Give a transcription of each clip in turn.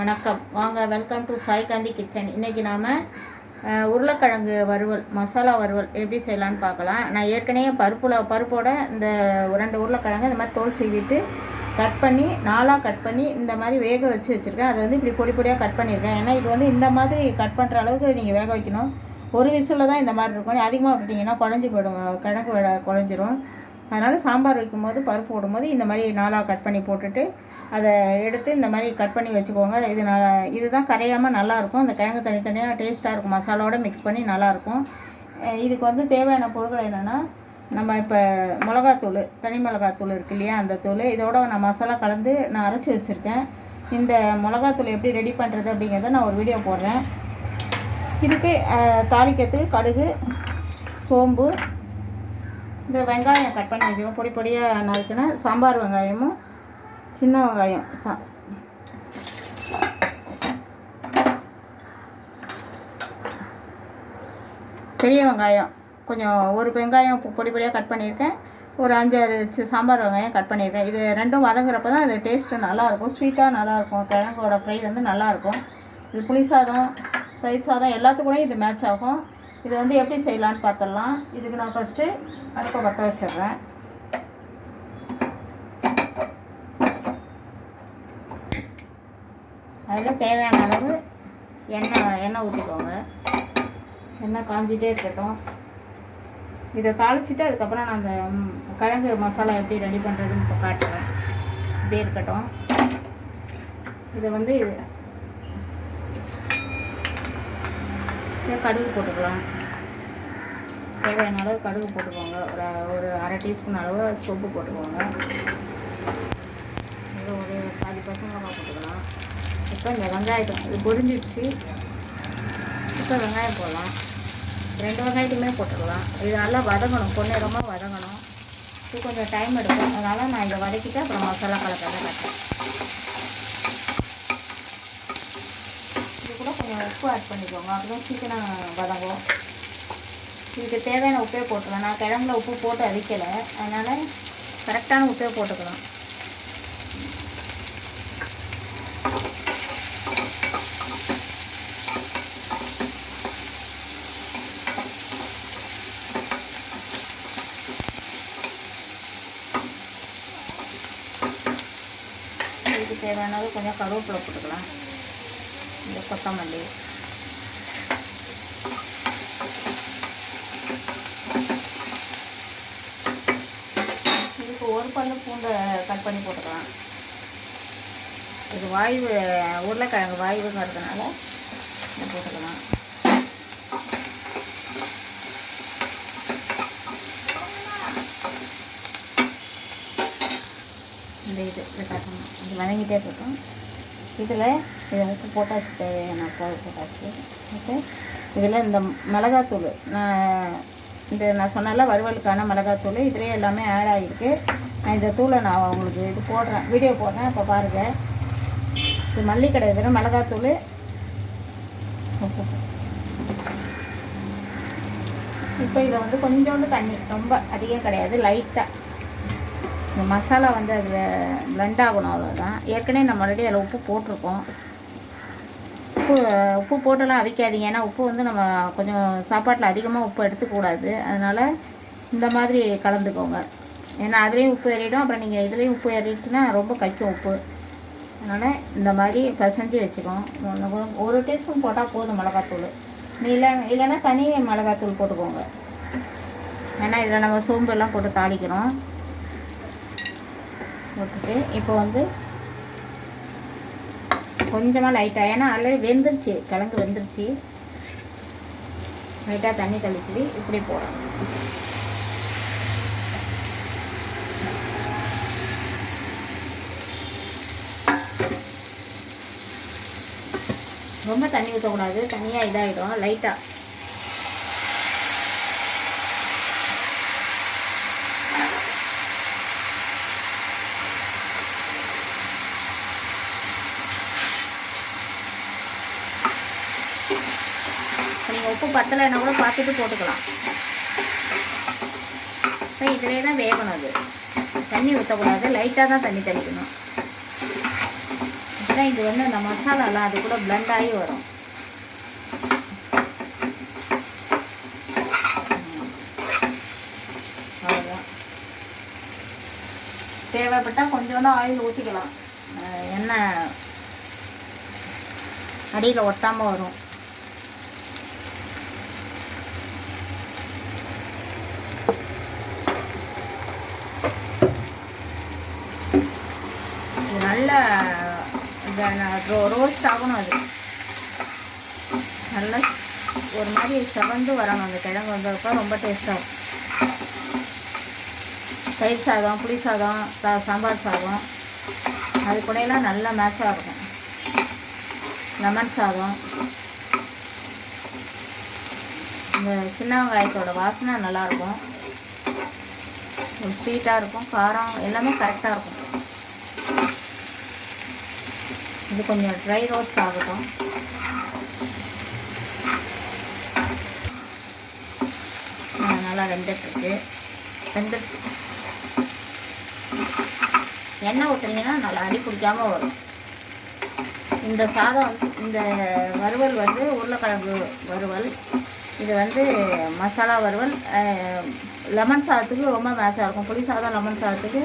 வணக்கம். வாங்க welcome to Sai Gandhi kitchen இன்றைக்கி நாம் உருளைக்கிழங்கு வறுவல் மசாலா வறுவல் எப்படி செய்யலான்னு பார்க்கலாம். நான் ஏற்கனவே பருப்புல பருப்போட இந்த ரெண்டு உருளைக்கிழங்கு இந்த மாதிரி தோல் சீவிட்டு கட் பண்ணி நாலாக கட் பண்ணி இந்த மாதிரி வேக வச்சு வச்சுருக்கேன். அதை வந்து இப்படி பொடி பொடியாக கட் பண்ணியிருக்கேன் ஏன்னா இது வந்து இந்த மாதிரி கட் பண்ணுற அளவுக்கு நீங்கள் வேக வைக்கணும். ஒரு விசிலில் தான் இந்த மாதிரி இருக்கும். அதிகமாக விட்டுட்டிங்கன்னா குழஞ்சி போயிடும். கிழங்கு குழஞ்சிரும். அதனால் சாம்பார் வைக்கும்போது பருப்பு போடும்போது இந்த மாதிரி நாலாக கட் பண்ணி போட்டுட்டு அதை எடுத்து இந்த மாதிரி கட் பண்ணி வச்சுக்கோங்க. இது நல்லா இதுதான் கரையாமல் நல்லாயிருக்கும். அந்த கிழங்கு தனித்தனியாக டேஸ்ட்டாக இருக்கும். மசாலாவோட மிக்ஸ் பண்ணி நல்லாயிருக்கும். இதுக்கு வந்து தேவையான பொருட்கள் என்னென்னா நம்ம இப்போ மிளகாத்தூள் தனி மிளகாத்தூள் இருக்கு இல்லையா அந்த தூள். இதோட நான் மசாலா கலந்து நான் அரைச்சி வச்சுருக்கேன். இந்த மிளகாத்தூள் எப்படி ரெடி பண்ணுறது அப்படிங்கிறத நான் ஒரு வீடியோ போடுறேன். இதுக்கு அஹ், தாளிக்கிறதுக்கு கடுகு சோம்பு இந்த வெங்காயம் கட் பண்ணி வச்சுக்கோங்க பொடி பொடியாக நறுக்குனா சாம்பார் வெங்காயமும் சின்ன வெங்காயம். சா. பெரிய வெங்காயம். கொஞ்சம் ஒரு வெங்காயம் பொடி பொடியாக கட் பண்ணியிருக்கேன். ஒரு அஞ்சாறு சாம்பார் வெங்காயம் கட் பண்ணியிருக்கேன். இது ரெண்டும் வதங்குறப்ப தான் அது டேஸ்ட்டு நல்லாயிருக்கும். ஸ்வீட்டாக நல்லாயிருக்கும். கிழங்கோட ஃப்ரை வந்து நல்லாயிருக்கும். இது புளி சாதம் தயிர் சாதம் எல்லாத்துக்கூடையும் இது மேட்ச் ஆகும். இது வந்து எப்படி செய்யலான்னு பார்த்துடலாம். இதுக்கு நான் ஃபஸ்ட்டு அடுப்பை பற்ற வச்சிடுறேன். அதில் தேவையான அளவு எண்ணெய் எண்ணெய் ஊற்றிக்கோங்க எண்ணெய் காஞ்சிட்டே இருக்கட்டும். இதை தாளிச்சிட்டு அதுக்கப்புறம் நான் அந்த கிழங்கு மசாலா எப்படி ரெடி பண்ணுறதுன்னு இப்போ காட்டுறேன். இப்படியே இருக்கட்டும். இதை வந்து இதை கடுகு போட்டுக்கலாம். தேவையான அளவு கடுகு போட்டுக்கோங்க. ஒரு ஒரு அரை டீஸ்பூன் அளவு சோப்பு போட்டுக்கோங்க. இதில் ஒரு பாதி பச்சை போட்டுக்கலாம். இப்போ இந்த வெங்காயத்தை இது பொரிஞ்சிடுச்சு. இப்போ வெங்காயம் போடலாம். ரெண்டு வெங்காயத்தையுமே போட்டுக்கலாம். இது நல்லா வதங்கணும் பொன்னிறமாக வதங்கணும். இது கொஞ்சம் டைம் எடுக்கும். அதனால் நான் இதை வதக்கிட்டு அப்புறம் மசாலா கலக்கிறத கட்டேன் இது கூட கொஞ்சம் உப்பு ஆட் பண்ணிக்கோங்க. அப்பதான் சீக்கிரம் வதங்கும். இதுக்கு தேவையான உப்பே போட்டுக்கலாம். நான் கிழங்குல உப்பு போட்டு அரிக்கலை. அதனால் கரெக்டான உப்பே போட்டுக்கலாம். தேவையானது கொஞ்சம் கருவேப்பிலை போட்டுக்கலாம். இந்த கொத்தமல்லி. இதுக்கு ஒரு பல்லு பூண்டை கட் பண்ணி போட்டுக்கலாம். இது வாய்வு உருளைக்கிழங்கு வாய்வுங்கிறதுனால போட்டுக்கலாம். இது இதை காட்டணும் இது வதங்கிட்டே இருக்கட்டும். இதில் இதை உப்பு போட்டாச்சு தேவையான உப்பு போட்டாச்சு ஓகே இதில் இந்த மிளகாத்தூள் நான் இந்த நான் சொன்னால வறுவலுக்கான மிளகாத்தூள் இதுலேயே எல்லாமே ஆட் ஆகிருக்கு நான் இந்த தூளை நான் உங்களுக்கு இது போடுறேன் வீடியோ போடுறேன். இப்போ பாருங்கள் இது மல்லிக்கடை இதில் மிளகாத்தூள். இப்போ இதை வந்து கொஞ்சோண்டு தண்ணி ரொம்ப அதிகம் கிடையாது லைட்டாக இந்த மசாலா வந்து அதில் பிளெண்ட் ஆகணும் அவ்வளோதான் ஏற்கனவே நம்ம ஆல்ரெடி அதில் உப்பு போட்டிருக்கோம். உப்பு உப்பு போட்டெல்லாம் அவிக்காதீங்க. ஏன்னா உப்பு வந்து நம்ம கொஞ்சம் சாப்பாட்டில் அதிகமாக உப்பு எடுத்துக்கூடாது அதனால் இந்த மாதிரி கலந்துக்கோங்க. ஏன்னா அதுலேயும் உப்பு ஏறிடும். அப்புறம் நீங்கள் இதுலேயும் உப்பு ஏறிடுச்சுன்னா ரொம்ப கைக்கும் உப்பு. அதனால் இந்த மாதிரி பசஞ்சு வச்சுக்கோம் ஒன்று ஒரு டீஸ்பூன் போட்டால் போதும் மிளகாத்தூள். நீ இல்லை இல்லைன்னா தனி மிளகாத்தூள் போட்டுக்கோங்க. ஏன்னா இதில் நம்ம சோம்பு எல்லாம் போட்டு தாளிக்கிறோம். போட்டுட்டு இப்போ வந்து கொஞ்சமாக லைட்டாக ஏன்னா ஆல்ரெடி வெந்துருச்சு கிழங்கு வெந்துருச்சு. லைட்டாக தண்ணி தெளிச்சு இப்படி போகிறோம் ரொம்ப தண்ணி ஊற்றக்கூடாது தனியாக இதாகிடும் லைட்டாக நீங்கள் உப்பு பத்தலைன்னா கூட பார்த்துட்டு போட்டுக்கலாம். இப்போ இதிலே தான் வேகணும் அது. தண்ணி ஊற்றக்கூடாது லைட்டாக தான் தண்ணி தெளிக்கணும். அதான் இது வந்து அந்த மசாலாலாம் அது கூட பிளெண்ட் ஆகி வரும். அவ்வளோதான் தேவைப்பட்டால் கொஞ்சோண்டு ஆயில் ஊற்றிக்கலாம் எண்ணெய் அடியில் ஒட்டாமல் வரும். இது நல்ல ரோஸ்ட் ஆகணும் அது. நல்லா ஒரு மாதிரி செவந்து வரணும். அந்த கிழங்கு வந்ததுக்கப்புறம் ரொம்ப டேஸ்ட்டாகும் தயிர் சாதம் புளி சாதம் சா சாம்பார் சாதம் அது கூடயெல்லாம் நல்லா மேட்சாக இருக்கும். லெமன் சாதம். இந்த சின்ன வெங்காயத்தோட வாசனை நல்லாயிருக்கும் ஸ்வீட்டாக இருக்கும். காரம் எல்லாமே கரெக்டாக இருக்கும். இது கொஞ்சம் ட்ரை ரோஸ்ட் ஆகட்டும். நல்லா வெந்துட்டுருக்கு. வெந்துருச்சு எண்ணெய் ஊற்றுனீங்கன்னா நல்லா அடி பிடிக்காமல் வரும். இந்த சாதம் வந்து இந்த வறுவல் வந்து உருளைக்கிழங்கு வறுவல். இது வந்து மசாலா வறுவல். லெமன் சாதத்துக்கு ரொம்ப மேட்சாக இருக்கும். புளி சாதம் லெமன் சாதத்துக்கு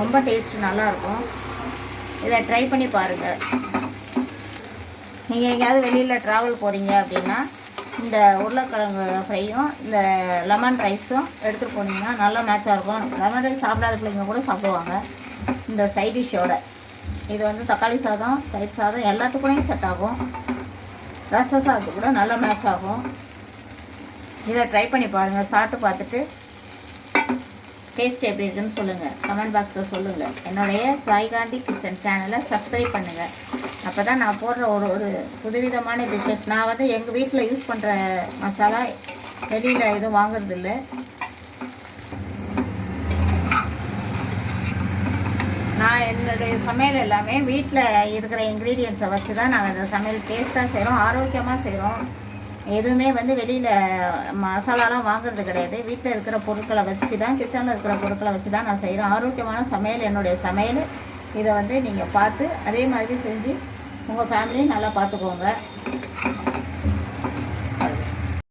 ரொம்ப டேஸ்ட் நல்லாயிருக்கும் இதை ட்ரை பண்ணி பாருங்கள் நீங்கள் எங்கேயாவது வெளியில் ட்ராவல் போகிறீங்க அப்படின்னா இந்த உருளைக்கிழங்கு ஃப்ரையும் இந்த லெமன் ரைஸும் எடுத்துகிட்டு போனீங்கன்னா நல்லா மேட்சாக இருக்கும். லெமன் ரைஸ் சாப்பிடாத பிள்ளைங்க கூட சாப்பிடுவாங்க. இந்த சைட் டிஷ்ஷோட இது வந்து தக்காளி சாதம் தயிர் சாதம் எல்லாத்துக்கூடையும் செட் ஆகும். ரச சாதத்துக்கு கூட நல்லா மேட்ச் ஆகும். இதை ட்ரை பண்ணி பாருங்கள் சாப்பிட்டு பார்த்துட்டு டேஸ்ட் எப்படி இருக்குன்னு சொல்லுங்கள் கமெண்ட் பாக்ஸில் சொல்லுங்கள் என்னுடைய சாய்காந்தி கிச்சன் சேனலை சப்ஸ்கிரைப் பண்ணுங்கள் அப்போ தான் நான் போடுற ஒரு ஒரு புதுவிதமான டிஷ்ஷஸ் நான் வந்து எங்கள் வீட்டில் யூஸ் பண்ணுற மசாலா வெளியில் எதுவும் வாங்குறதில்ல. நான் என்னுடைய சமையல் எல்லாமே வீட்டில் இருக்கிற இன்க்ரீடியன்ஸை வச்சு தான் நாங்கள் அந்த சமையல் டேஸ்ட்டாக செய்கிறோம் ஆரோக்கியமாக செய்கிறோம் எதுவுமே வந்து வெளியில் மசாலாலாம் வாங்குறது கிடையாது. வீட்டில் இருக்கிற பொருட்களை வச்சு தான் கிச்சனில் இருக்கிற பொருட்களை வச்சு தான் நான் செய்கிறேன் ஆரோக்கியமான சமையல் என்னுடைய சமையல். இதை வந்து நீங்கள் பார்த்து அதே மாதிரி செஞ்சு உங்கள் ஃபேமிலியும் நல்லா பார்த்துக்கோங்க.